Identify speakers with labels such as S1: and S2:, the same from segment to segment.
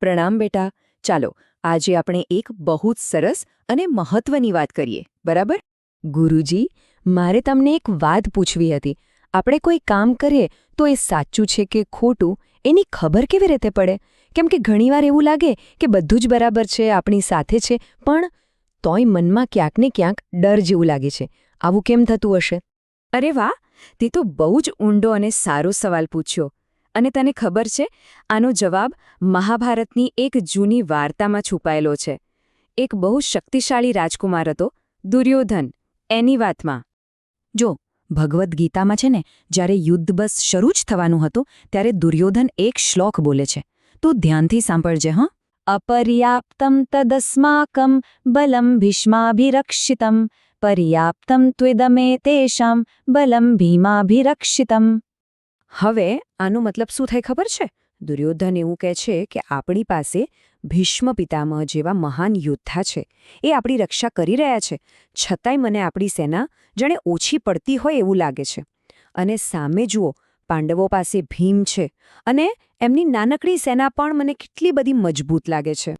S1: પ્રણામ બેટા. ચાલો, આજે આપણે એક બહુ જ સરસ અને મહત્વની વાત કરીએ. બરાબર? ગુરુજી, મારે તમને એક વાત પૂછવી હતી. આપણે કોઈ કામ કરીએ તો એ સાચું છે કે ખોટું એની ખબર કેવી રીતે પડે? કેમ કે ઘણીવાર એવું લાગે કે બધું જ બરાબર છે, આપણી સાથે છે, પણ તોય મનમાં ક્યાંક ને ક્યાંક ડર જેવું લાગે છે. આવું કેમ થતું હશે? અરે વાહ! તે તો બહુ જ ઊંડો અને સારો સવાલ પૂછ્યો. અને તને ખબર છે, આનો જવાબ મહાભારતની એક જૂની વાર્તામાં છુપાયેલો છે. એક બહુ શક્તિશાળી રાજકુમાર હતો, દુર્યોધન. એની વાતમાં. જો, ભગવદ્ ગીતામાં છે ને, જ્યારે યુદ્ધ બસ શરૂ જ થવાનું હતું, ત્યારે દુર્યોધન એક શ્લોક બોલે છે. તું ધ્યાનથી સાંભળજે, હં. અપર્યાપ્તમ તદસ્માકમ બલમ ભીષ્માભિરક્ષિતમ. પર્યાપ્તમ ત્વેદમે તેષામ બલમ ભીમાભિરક્ષિતમ. હવે આનો મતલબ શું થાય ખબર છે? દુર્યોધન એવું કહે છે કે આપણી પાસે ભીષ્મ પિતામહ જેવા મહાન યોદ્ધા છે. એ આપણી રક્ષા કરી રહ્યા છે. છતાંય મને આપણી સેના જાણે ઓછી પડતી હોય એવું લાગે છે. અને સામે જુઓ, પાંડવો પાસે ભીમ છે અને એમની નાનકડી સેના પણ મને કેટલી બધી મજબૂત લાગે છે.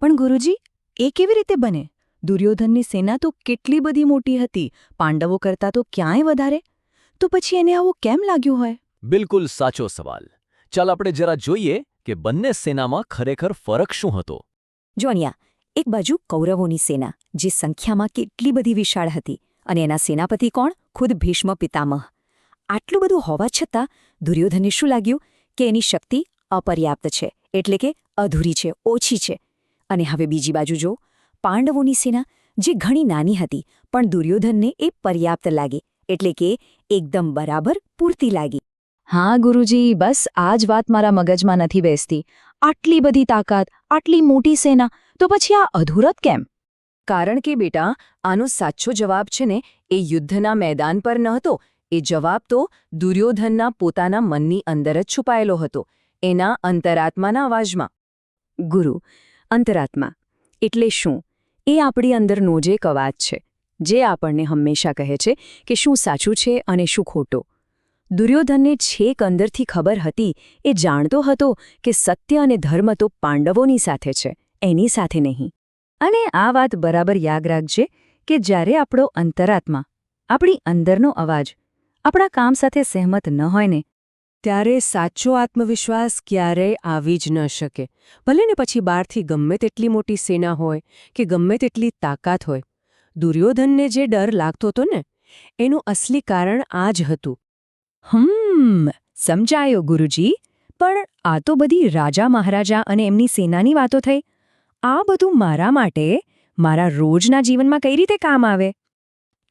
S1: પણ ગુરુજી, એ કેવી રીતે બને? દુર્યોધનની સેના તો કેટલી બધી મોટી હતી. પાંડવો કરતાં તો ક્યાંય વધારે? તો પછી એને આવું કેમ લાગ્યું હોય?
S2: બિલકુલ સાચો સવાલ. ચાલ આપણે જરા જોઈએ કે બંને સેનામાં ખરેખર ફરક શું હતો.
S1: જોનિયા એક બાજુ કૌરવોની સેના, જે સંખ્યામાં કેટલી બધી વિશાળ હતી, અને એના સેનાપતિ કોણ? ખુદ ભીષ્મ પિતામહ. આટલું બધું હોવા છતાં, દુર્યોધનને શું લાગ્યું? કે એની શક્તિ અપર્યાપ્ત છે, એટલે કે અધૂરી છે, ઓછી છે. અને હવે બીજી બાજુ જો, પાંડવોની સેના, જે ઘણી નાની હતી, પણ દુર્યોધનને એ પર્યાપ્ત લાગી, એટલે કે એકદમ બરાબર પૂરતી લાગી. હા, ગુરુજી, બસ આ જ વાત મારા મગજમાં નથી બેસતી. આટલી બધી તાકાત, આટલી મોટી સેના, તો પછી આ અધૂરત કેમ? કારણ કે બેટા, આનો સાચો જવાબ છે ને, એ યુદ્ધના મેદાન પર નહોતો એ જવાબ તો દુર્યોધનના પોતાના મનની અંદર જ છુપાયેલો હતો, એના અંતરાત્માના અવાજમાં. ગુરુ, અંતરાત્મા, એટલે શું? એ આપણી અંદરનો જે એક અવાજ છે, જે આપણને હંમેશા કહે છે કે શું સાચું છે અને શું ખોટું. દુર્યોધનને છેક અંદરથી ખબર હતી. એ જાણતો હતો કે સત્ય અને ધર્મ તો પાંડવોની સાથે છે, એની સાથે નહીં. અને આ વાત બરાબર યાદ રાખજે કે જ્યારે આપણો અંતરાત્મા, આપણી અંદરનો અવાજ, આપણા કામ સાથે સહેમત ન હોય ને, ત્યારે સાચો આત્મવિશ્વાસ ક્યારેય આવી જ ન શકે. ભલે ને પછી બહારથી ગમે તેટલી મોટી સેના હોય કે ગમે તેટલી તાકાત હોય, દુર્યોધનને જે ડર લાગતો હતો ને, એનું અસલી કારણ આ જ હતું. હમ, સમજાયો ગુરુજી. પણ આ તો બધી રાજા મહારાજા અને એમની સેનાની વાતો થઈ. આ બધું મારા માટે મારા રોજના જીવનમાં કઈ રીતે કામ આવે?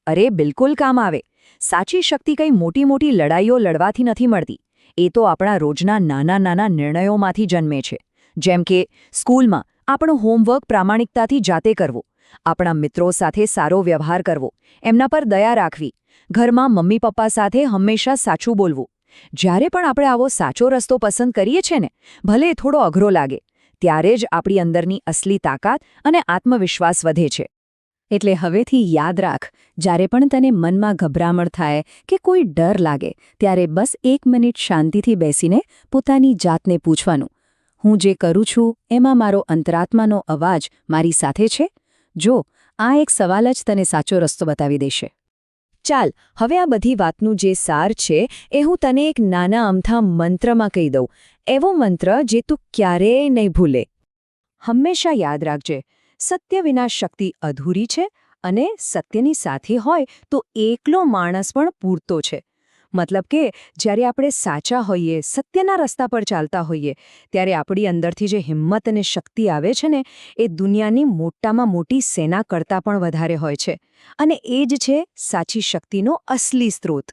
S1: અરે, બિલકુલ કામ આવે. સાચી શક્તિ કંઈ મોટી મોટી લડાઈઓ લડવાથી નથી મળતી. એ તો આપણા રોજના નાના નાના નિર્ણયોમાંથી જન્મે છે. જેમ કે, સ્કૂલમાં આપણું હોમવર્ક પ્રામાણિકતાથી જાતે કરવું. આપણા મિત્રો સાથે સારો વ્યવહાર કરવો, એમના પર દયા રાખવી, ઘરમાં મમ્મી પપ્પા સાથે હંમેશા સાચું બોલવું. જ્યારે પણ આપણે આવો સાચો રસ્તો પસંદ કરીએ છીએ ને, ભલે થોડો અઘરો લાગે, ત્યારે જ આપણી અંદરની અસલી તાકાત અને આત્મવિશ્વાસ વધે છે. એટલે હવેથી યાદ રાખ, જ્યારે પણ તને મનમાં ગભરામણ થાય કે કોઈ ડર લાગે, ત્યારે બસ એક મિનિટ શાંતિથી બેસીને પોતાની જાતને પૂછવાનું. હું જે કરું છું, એમાં મારો અંતરાત્માનો અવાજ મારી સાથે છે? જો, આ એક સવાલ જ તને સાચો રસ્તો બતાવી દેશે. ચાલ, હવે આ બધી વાતનું જે સાર છે, એ હું તને એક નાના અમથા મંત્રમાં કહી દઉં. એવો મંત્ર જે તું ક્યારેય નહીં ભૂલે. હંમેશા યાદ રાખજે, સત્ય વિના શક્તિ અધૂરી છે અને સત્યની સાથે હોય તો એકલો માણસ પણ પૂરતો છે. મતલબ કે જ્યારે આપણે સાચા હોઈએ, સત્યના રસ્તા પર ચાલતા હોઈએ, ત્યારે આપણી અંદરથી જે હિંમત અને શક્તિ આવે છે ને, એ દુનિયાની મોટામાં મોટી સેના કરતાં પણ વધારે હોય છે. અને એ જ છે સાચી શક્તિનો અસલી સ્ત્રોત.